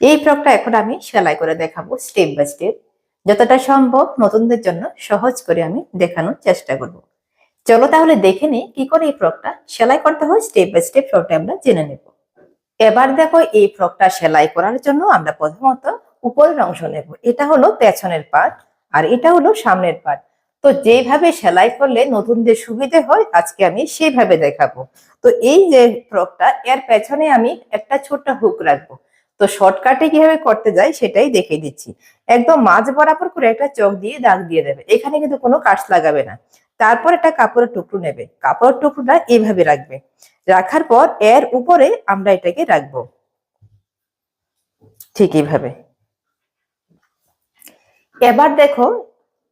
এই ফ্রকটা এখন আমি সেলাই করে দেখাবো স্টেপ বাই স্টেপ যতটা সম্ভব নতুনদের জন্য সহজ করে আমি দেখানোর চেষ্টা করব। চলো তাহলে দেখে নিই কি করে এই ফ্রকটা সেলাই করতে হয় স্টেপ বাই স্টেপ ফ্রকটা আমরা জেনে নেব। এবার দেখো এই ফ্রকটা সেলাই করার জন্য আমরা প্রথমত উপরের অংশ নেব। এটা হলো পেছনের পার্ট আর এটা হলো সামনের পার্ট তো যেভাবে সেলাই করলে নতুনদের সুবিধে হয়, আজকে আমি সেভাবে দেখাবো। তো এই যে ফ্রকটা এর পেছনে আমি একটা ছোট্ট হুক রাখব। তো শর্টকাটে কীভাবে করতে যায় সেটাই দেখে দিচ্ছি। একদম মাঝ বরাবর করে একটা চোখ দিয়ে দাগ দিয়ে দেবে। এখানে কিন্তু কোনো কাজ লাগাবে না। তারপর একটা কাপড়ের টুকরো নেবে। কাপড়ের টুকরোটা এভাবে রাখবে। রাখার পর এর উপরে আমরা এটাকে রাখব। ঠিক এইভাবে। এবার দেখো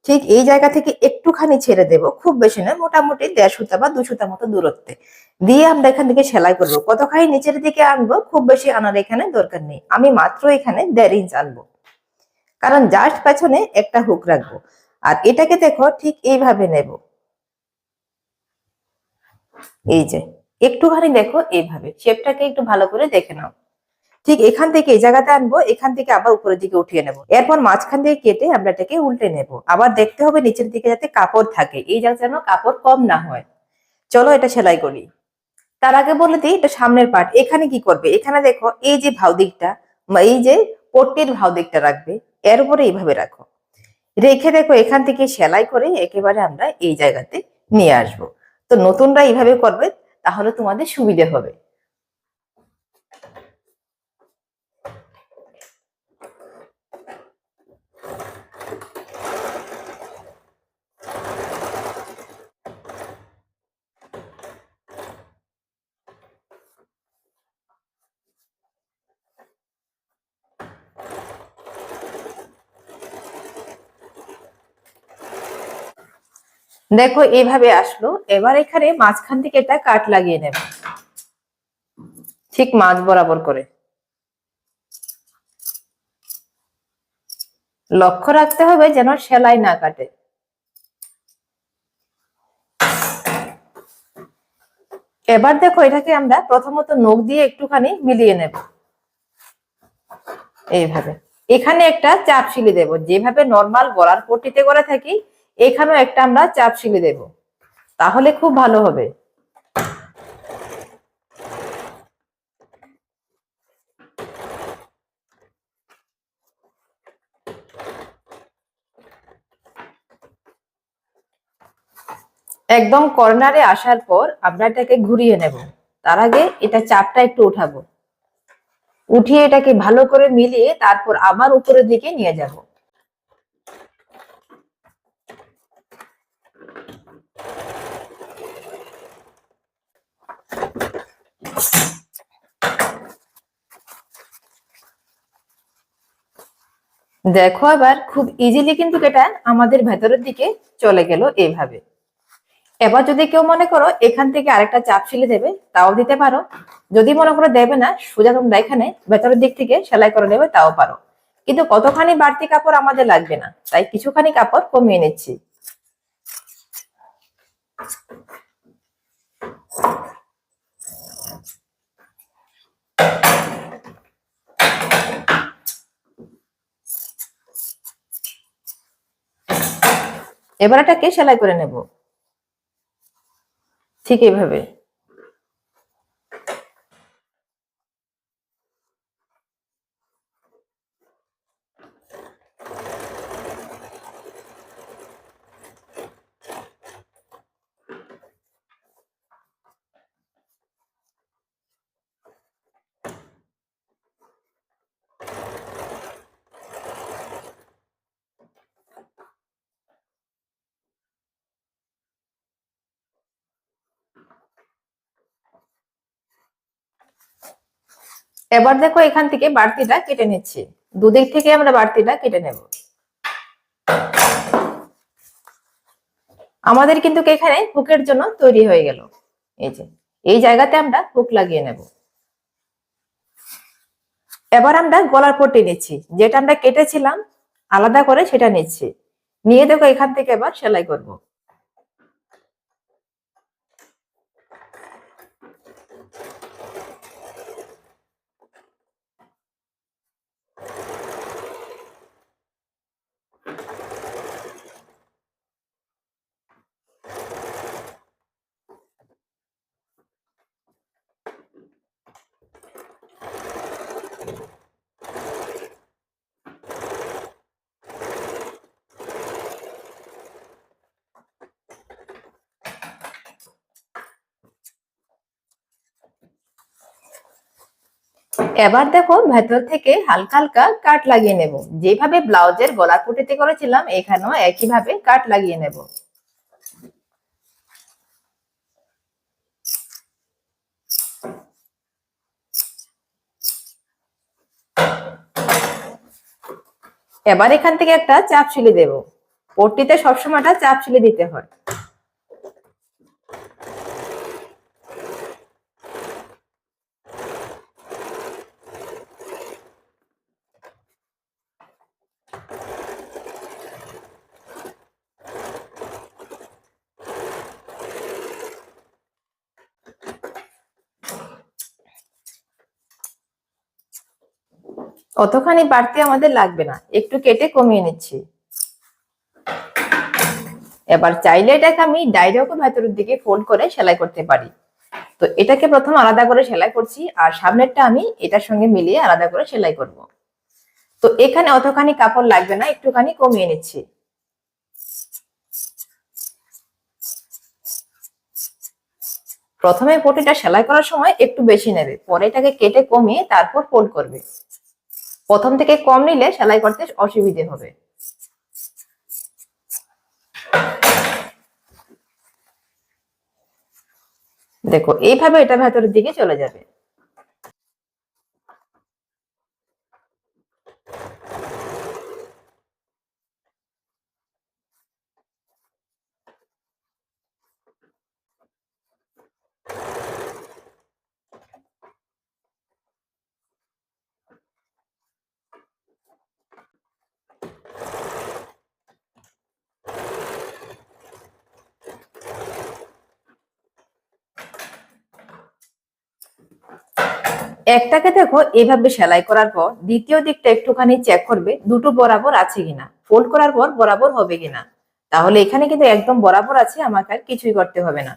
ঠিক এই জায়গা থেকে একটুখানি ছেড়ে দেব। খুব বেশি না মোটামুটি দেড় সুতা বা দু সুতা মতো দূরত্বে। দিয়ে আমরা এখান থেকে সেলাই করব। কতখানি নিচের দিকে আনব, খুব বেশি আনার এখানে দরকার নেই। আমি মাত্র এখানে দেড় ইঞ্চ আনব। কারণ জাস্ট পেছনে একটা হুক রাখব। আর এটাকে দেখো, ঠিক এইভাবে নেব। এই যে, একটুখানি দেখো এইভাবে। শেপটাকে একটু ভালো করে দেখে নাও। ঠিক এখান থেকে এই জায়গাতে আনব, এখান থেকে আবার উপরের দিকে উঠিয়ে নেব। এরপর মাঝখান দিয়ে কেটে আমরা এটাকে উল্টে নেব। আবার দেখতে হবে নিচের দিকে যাতে কাপড় থাকে, এই জায়গা যেন কাপড় কম না হয়। চলো এটা সেলাই করি। তার আগে বলে দিই, এটা সামনের পার্ট এখানে কি করবে? এখানে দেখো, এই যে ভাও দিকটা এই যে পট্টির ভাও দিকটা রাখবে, এর উপরে এইভাবে রাখো। রেখে দেখো, এখান থেকে সেলাই করে একেবারে আমরা এই জায়গাতে নিয়ে আসব। তো নতুনরা এইভাবে করবে, তাহলে তোমাদের সুবিধে হবে। দেখো এইভাবে আসলো। এবার এখানে মাঝখান থেকে এটা কাট লাগিয়ে নেবে। ঠিক মাঝ বরাবর করে। লক্ষ্য রাখতে হবে যেন সেলাই না কাটে। এবার দেখো, এটাকে আমরা প্রথমত নখ দিয়ে একটুখানি মিলিয়ে নেব। এইভাবে। এখানে একটা চাপ সিলি দেব। যেভাবে নর্মাল গলার পট্টিতে করে থাকি এখানেও একটা আমরা চাপ সিলি দেব। তাহলে খুব ভালো হবে। একদম কর্নারে আসার পর আমরা এটাকে ঘুরিয়ে নেব। তার আগে এটা চাপটা একটু উঠাবো উঠিয়ে এটাকে ভালো করে মিলিয়ে তারপর আবার উপরের দিকে নিয়ে যাব। দেখো আবার খুব ইজিলি কিন্তু এটা আমাদের ভেতরের দিকে চলে গেল এইভাবে এবার যদি কেউ মনে করো এখান থেকে আরেকটা চাপ সিলে দেবে, তাও দিতে পারো। যদি মনে করো দেবে না, সোজা তোমরা এখানে ভেতরের দিক থেকে সেলাই করে নেবে, তাও পারো। কিন্তু কতখানি বাড়তি কাপড় আমাদের লাগবে না, তাই কিছুখানি কাপড় কমিয়ে নিচ্ছি। এবার এটাকে সেলাই করে নেব। ঠিক এইভাবে। এবার দেখো এখান থেকে বাড়তিটা কেটে নিচ্ছি। দুদিক থেকে আমরা বাড়তিটা কেটে নেব। আমাদের কিন্তু এখানে হুকের জন্য তৈরি হয়ে গেল। এই যে, এই জায়গাতে আমরা হুক লাগিয়ে নেব। এবার আমরা গলার পট্টি নিচ্ছি। যেটা আমরা কেটেছিলাম, আলাদা করে সেটা নিচ্ছি। নিয়ে দেখো এখান থেকে এবার সেলাই করব। এবার দেখো ভেতর থেকে হালকা হালকা কাট লাগিয়ে নেব। যেভাবে ব্লাউজের গলা পুটিতে করেছিলাম, এখানেও একইভাবে কাট লাগিয়ে নেব। এবার এখান থেকে একটা চাপ সিলি দেব। পট্টিতে সবসময়টা চাপ সিলি দিতে হয়। অতখানি বাড়তি আমাদের লাগবে না? একটু কেটে কমিয়ে নিচ্ছি। এবার চাইলে এটাকে আমি ডাইরেক্ট ভেতরের দিকে ফোল্ড করে সেলাই করতে পারি। তো এটাকে প্রথম আলাদা করে সেলাই করছি আর সামনেরটা আমি এটার সঙ্গে মিলিয়ে আলাদা করে সেলাই করব। তো এখানে অতখানি কাপড় লাগবে না, একটুখানি কমিয়ে নিচ্ছি। প্রথমে পটিটা সেলাই করার সময় একটু বেশি নেবে, পরে এটাকে কেটে কমিয়ে তারপর ফোল্ড করবে। প্রথম থেকে কম নিলে সেলাই করতে অসুবিধে হবে। দেখো, এইভাবে এটা ভেতরের দিকে চলে যাবে। একটাকে দেখো এভাবে সেলাই করার পর দ্বিতীয় দিকটা একটুখানি চেক করবে দুটো বরাবর আছে কিনা। ফোল্ড করার পর বরাবর হবে কিনা। তাহলে এখানে কিন্তু একদম বরাবর আছে, আমাকে আর কিছুই করতে হবে না।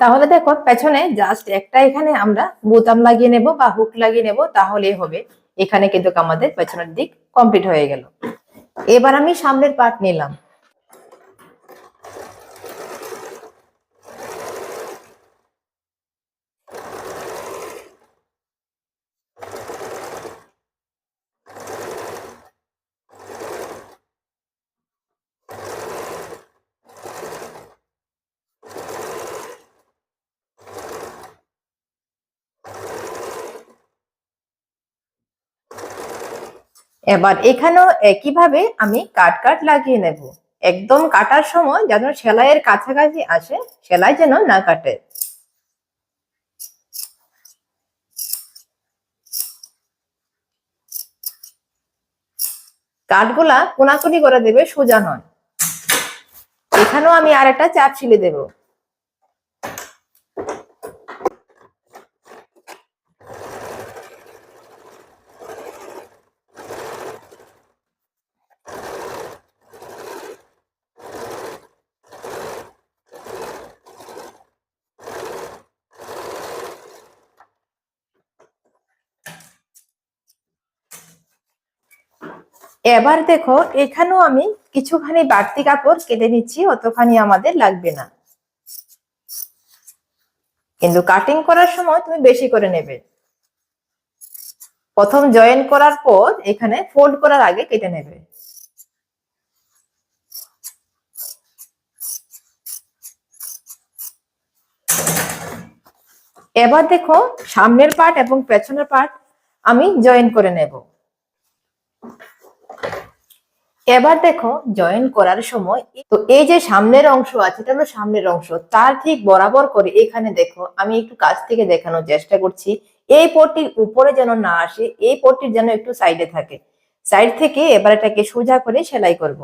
তাহলে দেখো পেছনে জাস্ট একটা এখানে আমরা বোতাম লাগিয়ে নেব বা হুক লাগিয়ে নেব, তাহলেই হবে। এখানে কিন্তু আমাদের পেছনের দিক কমপ্লিট হয়ে গেল। এবার আমি সামনের পার্ট নিলাম। এবার এখানেও একইভাবে আমি কাট কাট লাগিয়ে নেব। একদম কাটার সময় যেন সেলাইয়ের কাছাকাছি আসে, সেলাই যেন না কাটে। কাঠগুলা কোনাকুনি করে দেবে সোজা নয়। এখানেও আমি আর একটা চাপ ছিলে দেবো। এবার দেখো, এখানেও আমি কিছুখানি বাড়তি কাপড় কেটে নিচ্ছি, অতখানি আমাদের লাগবে না। কিন্তু কাটিং করার সময় তুমি বেশি করে নেবে। প্রথম জয়েন করার পর এখানে ফোল্ড করার আগে কেটে নেবে। এবার দেখো, সামনের পার্ট এবং পেছনের পার্ট আমি জয়েন করে নেব। এবার দেখো জয়েন করার সময়, তো এই যে সামনের অংশ আছে, এটা হলো সামনের অংশ, তার ঠিক বরাবর করে এখানে দেখো, আমি একটু কাছ থেকে দেখানোর চেষ্টা করছি, এই পটির উপরে যেন না আসে, এই পটির যেন একটু সাইডে থাকে সাইড থেকে এবার এটাকে সোজা করে সেলাই করব।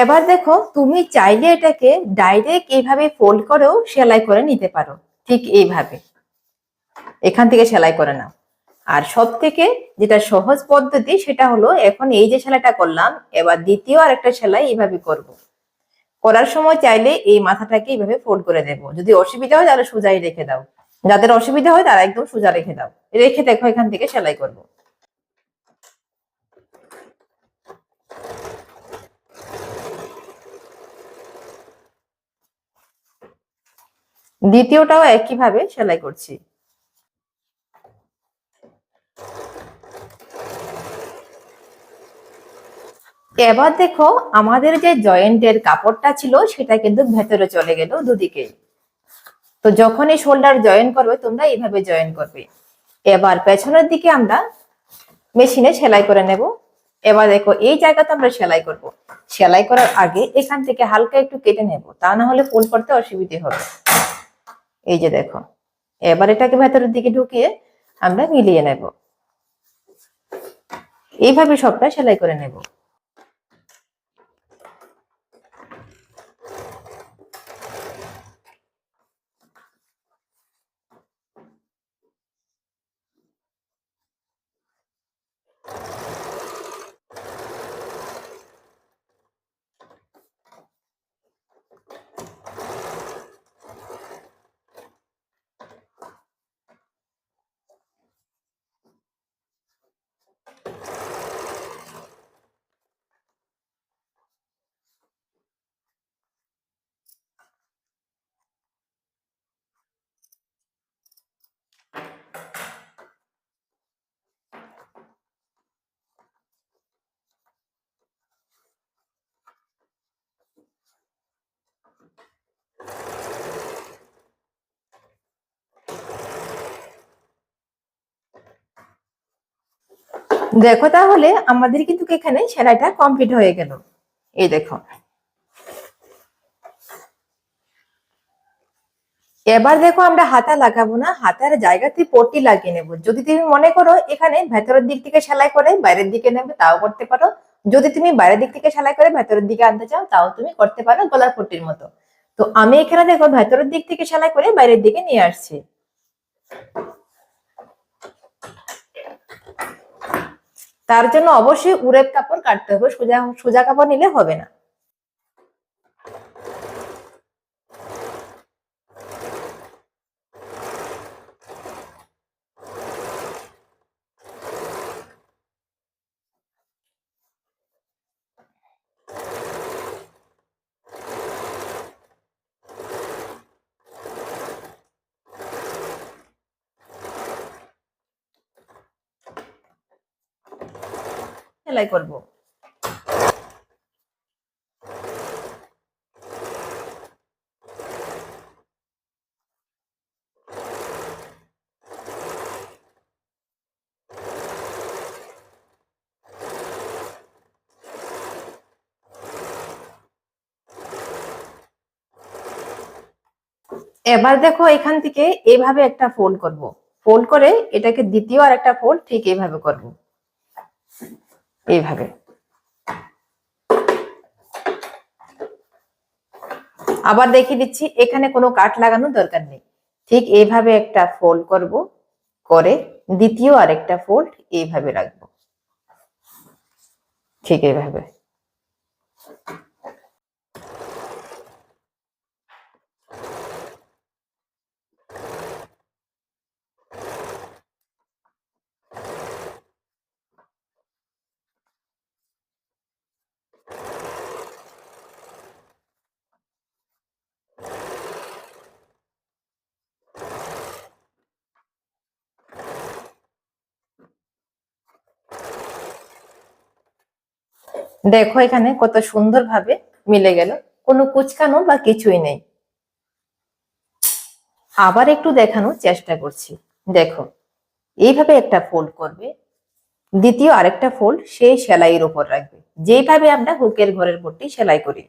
এবার দেখো তুমি চাইলে এটাকে ডাইরেক্ট এইভাবে ফোল্ড করেও সেলাই করে নিতে পারো। ঠিক এইভাবে। এখান থেকে সেলাই করে নাও। আর সব থেকে যেটা সহজ পদ্ধতি সেটা হলো এখন এই যে সেলাইটা করলাম, এবার দ্বিতীয় আরেকটা সেলাই এইভাবে করব। করার সময় চাইলে এই মাথাটাকে এইভাবে ফোল্ড করে দেবো। যদি অসুবিধা হয় তাহলে সোজাই রেখে দাও। যাদের অসুবিধা হয় তারা একদম সোজা রেখে দাও। রেখে দেখো এখান থেকে সেলাই করব। দ্বিতীয়টাও একইভাবে সেলাই করছি। এবার দেখো আমাদের যে জয়েন্টের কাপড়টা ছিল সেটা কিন্তু ভেতরে চলে গেল দুদিকে তো যখন এই শোল্ডার জয়েন করবে তোমরা এইভাবে জয়েন করবে। এবার পেছনের দিকে আমরা মেশিনে সেলাই করে নেব। এবার দেখো এই জায়গাতে আমরা সেলাই করব। সেলাই করার আগে এখান থেকে হালকা একটু কেটে নেব। তা না হলে ফুল করতে অসুবিধে হবে। এই যে দেখো, এবার এটাকে ভেতরের দিকে ঢুকিয়ে আমরা মিলিয়ে নেব। এইভাবে সবটা সেলাই করে নেব। দেখো। তাহলে আমাদের কিন্তু এখানে সেলাইটা কমপ্লিট হয়ে গেল। এই দেখো। এবার দেখো আমরা হাতা লাগাবো না, হাতার জায়গাতে পট্টি লাগিয়ে নেব। যদি তুমি মনে করো এখানে ভেতরের দিক থেকে সেলাই করে বাইরের দিকে নেবে, তাও করতে পারো। যদি তুমি বাইরের দিক থেকে সেলাই করে ভেতরের দিকে আনতে চাও, তাও তুমি করতে পারো গলার পট্টির মতো। তো আমি এখানে দেখো ভেতরের দিক থেকে সেলাই করে বাইরের দিকে নিয়ে আসছি। তার জন্য অবশ্যই উড়ের কাপড় কাটতে হবে সোজা সোজা কাপড় নিলে হবে না। সেলাই করব। এবার দেখো এখান থেকে এইভাবে একটা ফোল্ড করব। ফোল্ড করে এটাকে দ্বিতীয় আর একটা ফোল্ড ঠিক এইভাবে করব। এইভাবে। আবার দেখিয়ে দিচ্ছি, এখানে কোনো কাঠ লাগানোর দরকার নেই। ঠিক এইভাবে একটা ফোল্ড করব, করে দ্বিতীয় আরেকটা ফোল্ড এইভাবে রাখব। ঠিক এইভাবে। দেখো এখানে কত সুন্দরভাবে মিলে গেল। কোনো কুচকানো বা কিছুই নেই। আবার একটু দেখানোর চেষ্টা করছি। দেখো, এইভাবে একটা ফোল্ড করবে। দ্বিতীয় আরেকটা ফোল্ড সেই সেলাইয়ের উপর রাখবে। যেভাবে আমরা হুকের ঘরের ভর্তি সেলাই করি।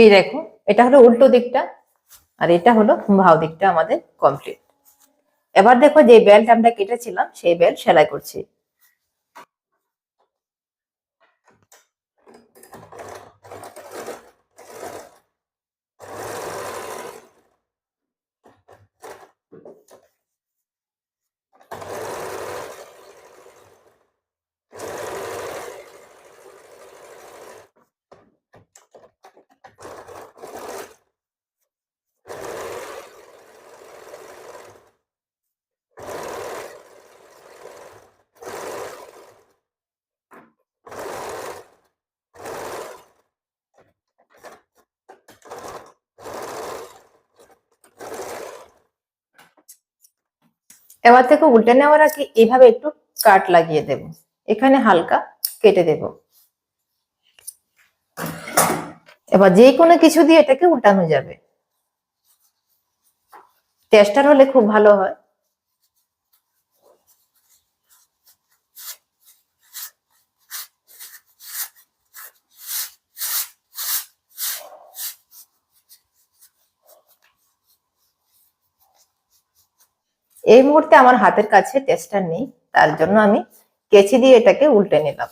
এই দেখো, এটা হলো উল্টো দিকটা আর এটা হলো ভাও দিকটা আমাদের কমপ্লিট এবার দেখো যে বেল্ট আমরা কেটেছিলাম, সেই বেল্ট সেলাই করছি। এবার থেকে উল্টে নেওয়ার আগে এইভাবে একটু কাট লাগিয়ে দেব। এখানে হালকা কেটে দেব। এবার যে কোনো কিছু দিয়ে এটাকে উল্টানো যাবে। টেস্টার হলে খুব ভালো হয়। এই মুহূর্তে আমার হাতের কাছে টেস্টার নেই, তার জন্য আমি কেচি দিয়ে এটাকে উল্টে নিলাম।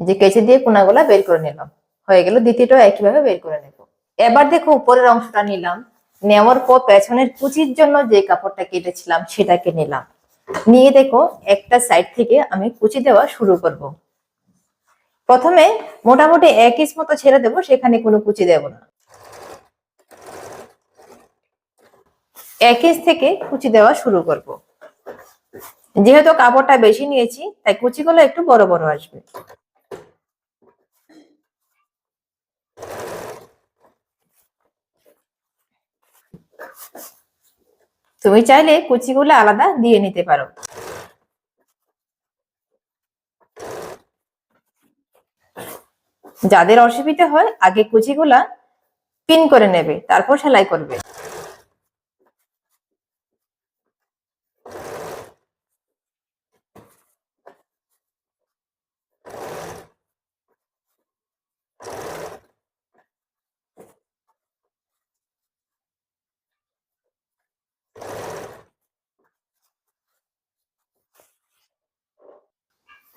যে কেচি দিয়ে কোনাগুলা বের করে নিলাম। হয়ে গেল, দ্বিতীয়টাও একইভাবে বের করে নেব। এবার দেখো, উপরের অংশটা নিলাম। নেওয়ার পর পেছনের কুচির জন্য যে কাপড়টা কেটেছিলাম, সেটাকে নিলাম। নিয়ে দেখো, একটা সাইড থেকে আমি কুচি দেওয়া শুরু করব। প্রথমে মোটামুটি এক ইঞ্চ মতো ছেড়ে দেবো, সেখানে কোনো কুচি দেব না। এক ইঞ্চ থেকে কুচি দেওয়া শুরু করব। যেহেতু কাপড়টা বেশি নিয়েছি, তাই কুচিগুলো একটু বড় বড় আসবে। তুমি চাইলে কুচিগুলো আলাদা দিয়ে নিতে পারো। যাদের অসুবিধা হয়, আগে কুচিগুলা পিন করে নেবে, তারপর সেলাই করবে।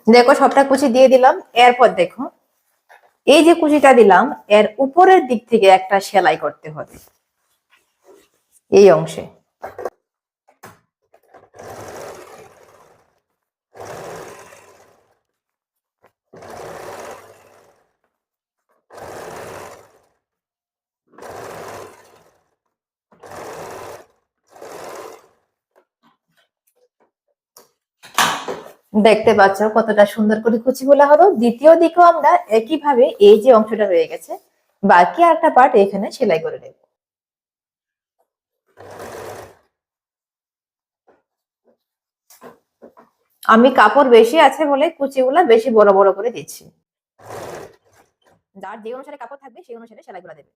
দেখো, সবটা কুচি দিয়ে দিলাম। এরপর দেখো, এই যে কুচিটা দিলাম, এর উপরের দিক থেকে একটা সেলাই করতে হবে। এই অংশে। দেখতে পাচ্ছ কতটা সুন্দর করে কুচি কুচিগুলা হলো। দ্বিতীয় দিকেও আমরা একইভাবে এই যে অংশটা রয়ে গেছে, বাকি একটা পার্ট এখানে সেলাই করে নেব। আমি কাপড় বেশি আছে বলে কুচিগুলা বেশি বড় বড় করে দিচ্ছি। যার যে অনুসারে কাপড় থাকবে, সেই অনুসারে সেলাইগুলা দেবে।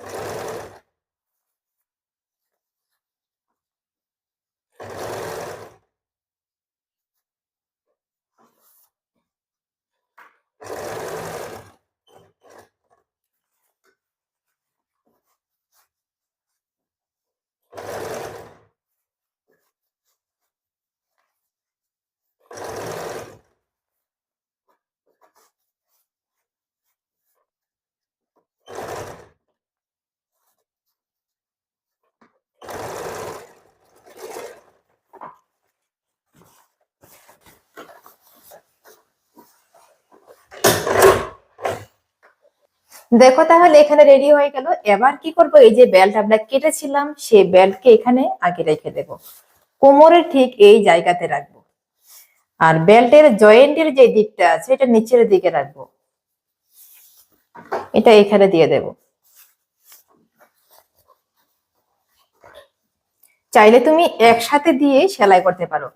you দেখো তাহলে এখানে রেডি হয়ে গেল। এবার কি করব? এই যে বেল্ট আমরা কেটেছিলাম, সেই বেল্টকে এখানে আগে রেখে দেব। কোমরের ঠিক এই জায়গাতে রাখব। আর বেল্টের জয়েন্টের যে দিকটা আছে, এটা নিচের দিকে রাখব। এটা এখানে দিয়ে দেব। চাইলে তুমি একসাথে দিয়ে সেলাই করতে পারো।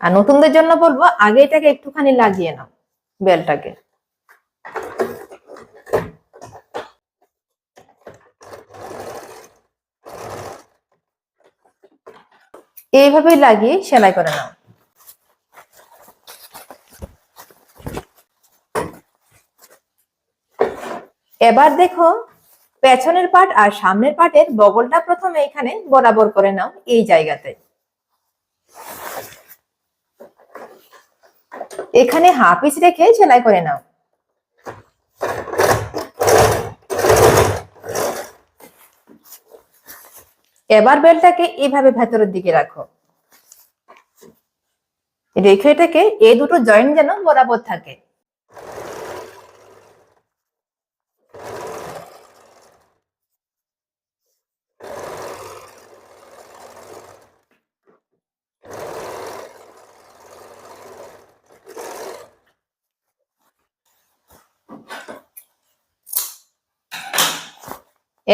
আর নতুনদের জন্য বলব, আগে এটাকে একটুখানি লাগিয়ে নাও বেলটাকে এইভাবে লাগিয়ে সেলাই করে নাও। এবার দেখো, পেছনের পার্ট আর সামনের পাটের বগলটা প্রথমে এখানে বরাবর করে নাও এই জায়গাতে। এখানে হাফ রেখে সেলাই করে নাও। এবার বেলটাকে এইভাবে ভেতরের দিকে রাখো। রেখে এটাকে এই দুটো জয়েন্ট যেন বরাবর থাকে।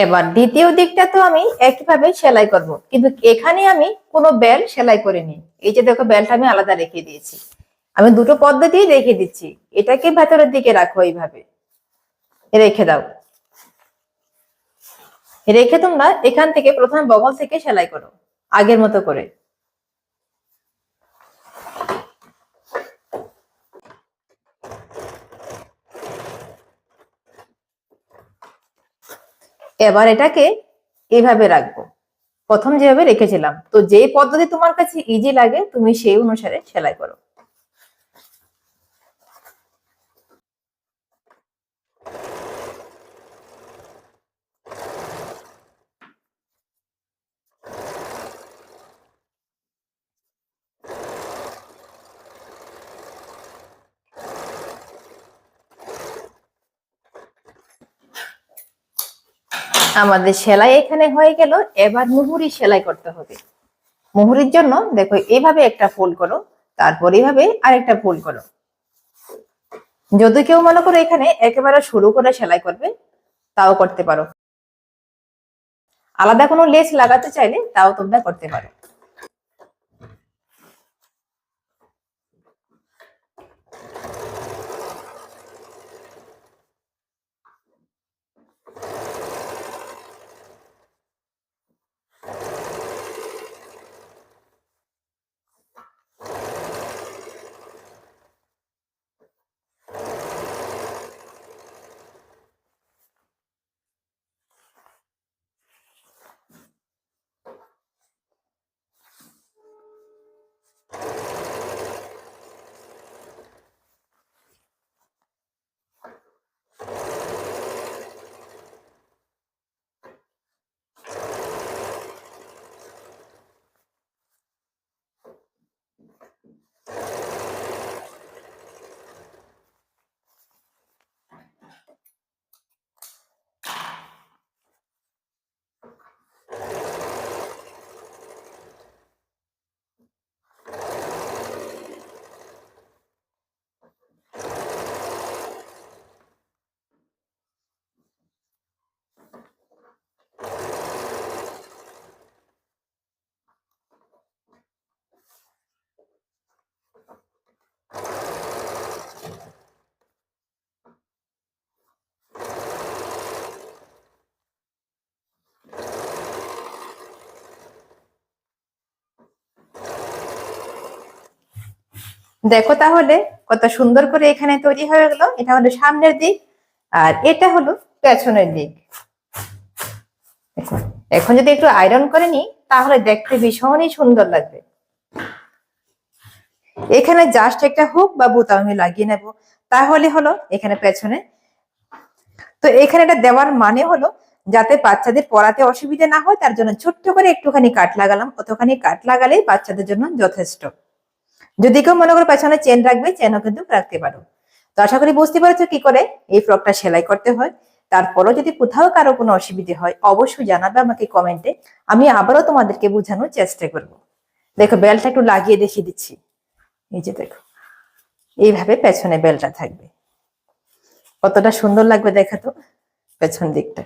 এবার দ্বিতীয় দিকটা তো আমি একইভাবে সেলাই করব। কিন্তু এখানে আমি কোনো বেল সেলাই করিনি। এই যে দেখো, বেলটা আমি আলাদা রেখে দিয়েছি। আমি দুটো পদ্ধতি রেখে দিচ্ছি। এটাকে ভেতরের দিকে রাখো এইভাবে। রেখে দাও। রেখে তোমরা এখান থেকে প্রথমে বগল থেকে সেলাই করো। আগের মতো করে। এবার এটাকে এভাবে রাখব। প্রথম যেভাবে রেখেছিলাম, তো যে পদ্ধতি তোমার কাছে ইজি লাগে, তুমি সেই অনুসারে সেলাই করো। আমাদের সেলাই এখানে হয়ে গেল। এবার মুহুরি সেলাই করতে হবে। মুহুরির জন্য দেখো, এভাবে একটা ফুল করো, তারপর এইভাবে আরেকটা ফুল করো। যদি কেউ মনে করো এখানে একেবারে শুরু করে সেলাই করবে, তাও করতে পারো। আলাদা কোনো লেস লাগাতে চাইলে তাও তোমরা করতে পারো। দেখো তাহলে কত সুন্দর করে এখানে তৈরি হয়ে গেল। এটা হলো সামনের দিক আর এটা হলো পেছনের দিক। এখন যদি একটু আয়রন করে নি তাহলে দেখতে ভীষণই সুন্দর লাগবে। এখানে জাস্ট একটা হুক বা বোতাম আমি লাগিয়ে নেব। তাহলে হলো এখানে পেছনে। তো এখানে এটা দেওয়ার মানে হলো যাতে বাচ্চাদের পড়াতে অসুবিধা না হয়, তার জন্য ছোট্ট করে একটুখানি কাট লাগালাম। অতখানি কাট লাগালেই বাচ্চাদের জন্য যথেষ্ট। যদি কেউ মনে করো পেছনে চেন রাখবে চেনও কিন্তু রাখতে পারো। তো আশা করি বুঝতে পারছ কি করে? এই ফ্রকটা সেলাই করতে হয়। তারপরও যদি কোথাও কারও কোনো অসুবিধে হয়, অবশ্যই জানাবে আমাকে কমেন্টে আমি আবারও তোমাদেরকে বোঝানোর চেষ্টা করব। দেখো বেলটা একটু লাগিয়ে দেখিয়ে দিচ্ছি। এই যে দেখো, এইভাবে পেছনে বেলটা থাকবে। কতটা সুন্দর লাগবে দেখা তো, পেছন দিকটা।